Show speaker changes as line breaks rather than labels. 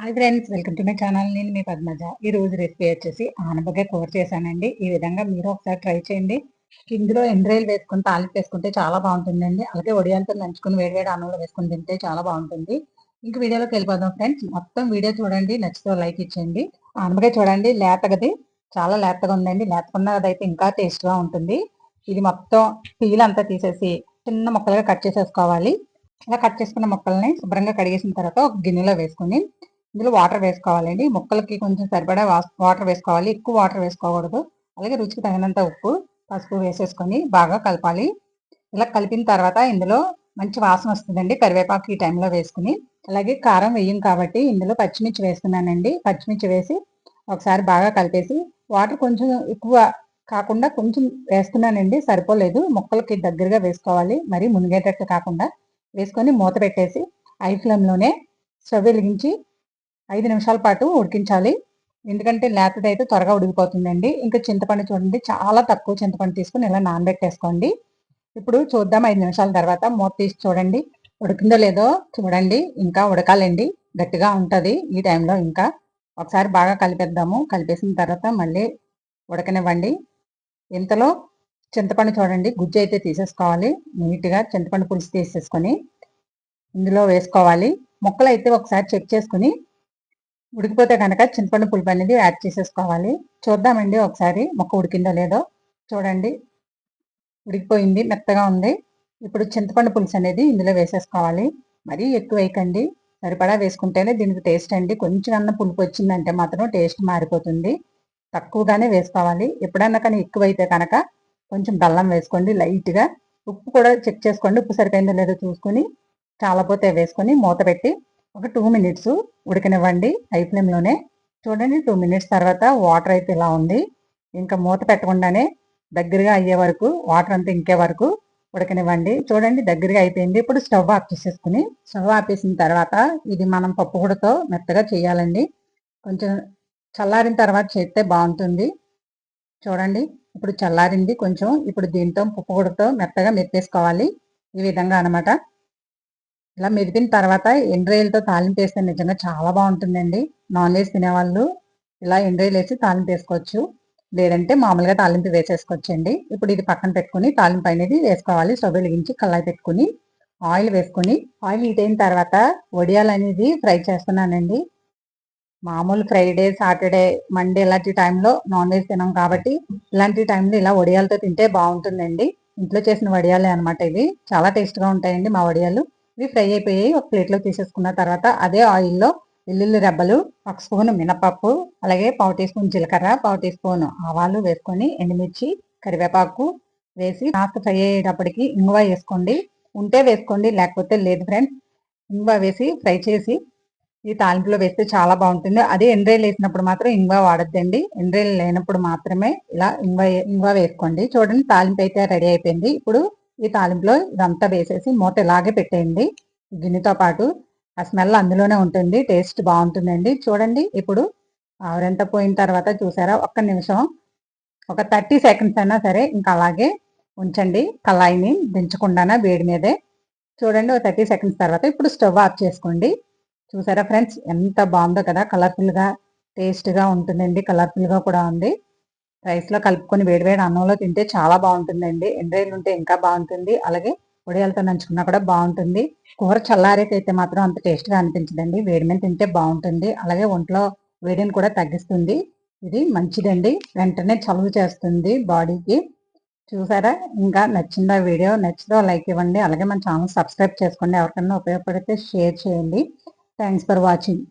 Hi friends welcome to my channel. నేను మీ పద్మజ. ఈ రోజు రెసిపీ వచ్చేసి ఆనపకాయ కూర చేశానండి. ఈ విధంగా మీరు ఒకసారి ట్రై చేయండి. ఇందులో ఎండ్రాయిల్ వేసుకుని తాలింపు వేసుకుంటే చాలా బాగుంటుందండి. అలాగే ఒడియాలతో నంచుకుని వేడివేడి అన్నంలో వేసుకుని తింటే చాలా బాగుంటుంది. ఇంక వీడియోలోకి వెళ్ళిపోదాం ఫ్రెండ్స్. మొత్తం వీడియో చూడండి నచ్చితే లైక్ ఇచ్చేయండి. ఆనపకాయ చూడండి లేతగది చాలా లేతగా ఉందండి. లేతకున్నది అయితే ఇంకా టేస్ట్గా ఉంటుంది. ఇది మొత్తం పీల్ అంతా తీసేసి చిన్న ముక్కలుగా కట్ చేసేసుకోవాలి. ఇలా కట్ చేసుకున్న ముక్కల్ని శుభ్రంగా కడిగేసిన తర్వాత ఒక గిన్నెలో వేసుకుని ఇందులో వాటర్ వేసుకోవాలండి. ముక్కలకి కొంచెం సరిపడా వాటర్ వేసుకోవాలి. ఎక్కువ వాటర్ వేసుకోకూడదు. అలాగే రుచికి తగినంత ఉప్పు పసుపు వేసేసుకొని బాగా కలపాలి. ఇలా కలిపిన తర్వాత ఇందులో మంచి వాసన వస్తుందండి. కరివేపాకు ఈ టైంలో వేసుకుని. అలాగే కారం వేయం కాబట్టి ఇందులో పచ్చిమిర్చి వేస్తున్నానండి. పచ్చిమిర్చి వేసి ఒకసారి బాగా కలిపేసి వాటర్ కొంచెం ఎక్కువ కాకుండా కొంచెం వేస్తున్నానండి. సరిపోలేదు. ముక్కలకి దగ్గరగా వేసుకోవాలి. మరి మునిగేటట్టు కాకుండా వేసుకొని మూత పెట్టేసి ఐ ఫ్లేమ్లోనే స్టవ్ వెలిగించి ఐదు నిమిషాల పాటు ఉడికించాలి. ఎందుకంటే లేతది అయితే త్వరగా ఉడికిపోతుందండి. ఇంకా చింతపండు చూడండి చాలా తక్కువ చింతపండు తీసుకుని ఇలా నానబెట్టేసుకోండి. ఇప్పుడు చూద్దాం ఐదు నిమిషాల తర్వాత మూత తీసి చూడండి. ఉడికిందో లేదో చూడండి. ఇంకా ఉడకాలండి. గట్టిగా ఉంటుంది ఈ టైంలో ఇంకా. ఒకసారి బాగా కలిపేద్దాము. కలిపేసిన తర్వాత మళ్ళీ ఉడకనివ్వండి. ఇంతలో చింతపండు చూడండి గుజ్జు అయితే తీసేసుకోవాలి. నీట్గా చింతపండు పులుసు తీసేసుకొని ఇందులో వేసుకోవాలి. ముక్కలు అయితే ఒకసారి చెక్ చేసుకుని ఉడికిపోతే కనుక చింతపండు పులుపు అనేది యాడ్ చేసేసుకోవాలి. చూద్దామండి ఒకసారి మొక్క ఉడికిందో లేదో. చూడండి. ఉడికిపోయింది మెత్తగా ఉంది. ఇప్పుడు చింతపండు పులుసు అనేది ఇందులో వేసేసుకోవాలి. మరీ ఎక్కువ వేయకండి. సరిపడా వేసుకుంటేనే దీనికి టేస్ట్ అండి. కొంచెం అన్న పులుపు వచ్చిందంటే మాత్రం టేస్ట్ మారిపోతుంది. తక్కువగానే వేసుకోవాలి. ఎప్పుడన్నా కానీ ఎక్కువైతే కనుక కొంచెం బెల్లం వేసుకోండి లైట్గా. ఉప్పు కూడా చెక్ చేసుకోండి. ఉప్పు సరిపోయిందో లేదో చూసుకొని చాలా పోతే వేసుకొని మూత పెట్టి ఒక టూ మినిట్స్ ఉడకనివ్వండి. హై ఫ్లేమ్లోనే చూడండి టూ మినిట్స్ తర్వాత వాటర్ అయితే ఇలా ఉంది. ఇంకా మూత పెట్టకుండానే దగ్గరగా అయ్యే వరకు వాటర్ అంతా ఇంకే వరకు ఉడకనివ్వండి. చూడండి దగ్గరగా అయిపోయింది. ఇప్పుడు స్టవ్ ఆఫ్ చేసేసుకుని స్టవ్ ఆపేసిన తర్వాత ఇది మనం పప్పు కూడతో మెత్తగా చేయాలండి. కొంచెం చల్లారిన తర్వాత చేస్తే బాగుంటుంది. చూడండి ఇప్పుడు చల్లారింది కొంచెం. ఇప్పుడు దీంతో పప్పు కూడతో మెత్తగా మెత్తేసుకోవాలి ఈ విధంగా అనమాట ఇలా మెదిపిన తర్వాత ఎండ్రాయిలతో తాలింపు వేస్తే నిజంగా చాలా బాగుంటుందండి. నాన్ వెజ్ తినేవాళ్ళు ఇలా ఎండ్రాయిల్ వేసి తాలింపు వేసుకోవచ్చు. లేదంటే మామూలుగా తాలింపు వేసేసుకోవచ్చండి. ఇప్పుడు ఇది పక్కన పెట్టుకుని తాలింపు అనేది వేసుకోవాలి. స్టవ్ వెలిగించి కళ్ళాయి పెట్టుకుని ఆయిల్ వేసుకొని ఆయిల్ హీట్ అయిన తర్వాత వడియాలు అనేది ఫ్రై చేస్తున్నానండి. మామూలు ఫ్రైడే సాటర్డే మండే ఇలాంటి టైంలో నాన్ వెజ్ తినాం కాబట్టి ఇలాంటి టైంలో ఇలా వడియాలతో తింటే బాగుంటుందండి. ఇంట్లో చేసిన వడియాలే అనమాట ఇవి. చాలా టేస్ట్గా ఉంటాయండి మా వడియాలు. ఇవి ఫ్రై అయిపోయాయి ఒక ప్లేట్లో తీసేసుకున్న తర్వాత అదే ఆయిల్లో వెల్లుల్లి రెబ్బలు ఒక స్పూన్ మినపప్పు అలాగే పావు టీ స్పూన్ జీలకర్ర పావు టీ స్పూన్ ఆవాలు వేసుకొని ఎండుమిర్చి కరివేపాకు వేసి కాస్త ఫ్రై అయ్యేటప్పటికి ఇంగువ వేసుకోండి. ఉంటే వేసుకోండి లేకపోతే లేదు ఫ్రెండ్స్. ఇంగువ వేసి ఫ్రై చేసి ఈ తాలింపులో వేస్తే చాలా బాగుంటుంది. అదే ఎండ్రేలు వేసినప్పుడు మాత్రం ఇంగువ వాడద్దండి. ఎండ్రేలు లేనప్పుడు మాత్రమే ఇలా ఇంగువ ఇంగువ వేసుకోండి. చూడండి తాలింపు అయితే రెడీ అయిపోయింది. ఇప్పుడు ఈ తాలింపులో ఇదంతా వేసేసి మూత ఇలాగే పెట్టేయండి. గిన్నెతో పాటు ఆ స్మెల్ అందులోనే ఉంటుంది టేస్ట్ బాగుంటుందండి. చూడండి ఇప్పుడు ఆవరంతా పోయిన తర్వాత చూసారా ఒక్క నిమిషం ఒక థర్టీ సెకండ్స్ అయినా సరే ఇంకా అలాగే ఉంచండి. కళాయిని దించకుండా వేడి మీదే. చూడండి ఒక థర్టీ సెకండ్స్ తర్వాత ఇప్పుడు స్టవ్ ఆఫ్ చేసుకోండి. చూసారా ఫ్రెండ్స్ ఎంత బాగుందో కదా కలర్ఫుల్గా టేస్ట్గా ఉంటుందండి కలర్ఫుల్గా కూడా ఉంది. రైస్లో కలుపుకొని వేడివేడి అన్నంలో తింటే చాలా బాగుంటుందండి. ఎండ్రాయిలు ఉంటే ఇంకా బాగుంటుంది. అలాగే ఉడియాలతో నంచుకున్నా కూడా బాగుంటుంది. కూర చల్లారేకైతే మాత్రం అంత టేస్ట్గా అనిపించదండి. వేడి మీద తింటే బాగుంటుంది. అలాగే ఒంట్లో వేడిని కూడా తగ్గిస్తుంది. ఇది మంచిదండి. వెంటనే చలువ చేస్తుంది బాడీకి. చూసారా? ఇంకా నచ్చిందా వీడియో? నచ్చిదో లైక్ ఇవ్వండి. అలాగే మన ఛానల్ సబ్స్క్రైబ్ చేసుకోండి. ఎవరికైనా ఉపయోగపడితే షేర్ చేయండి. Thanks for watching.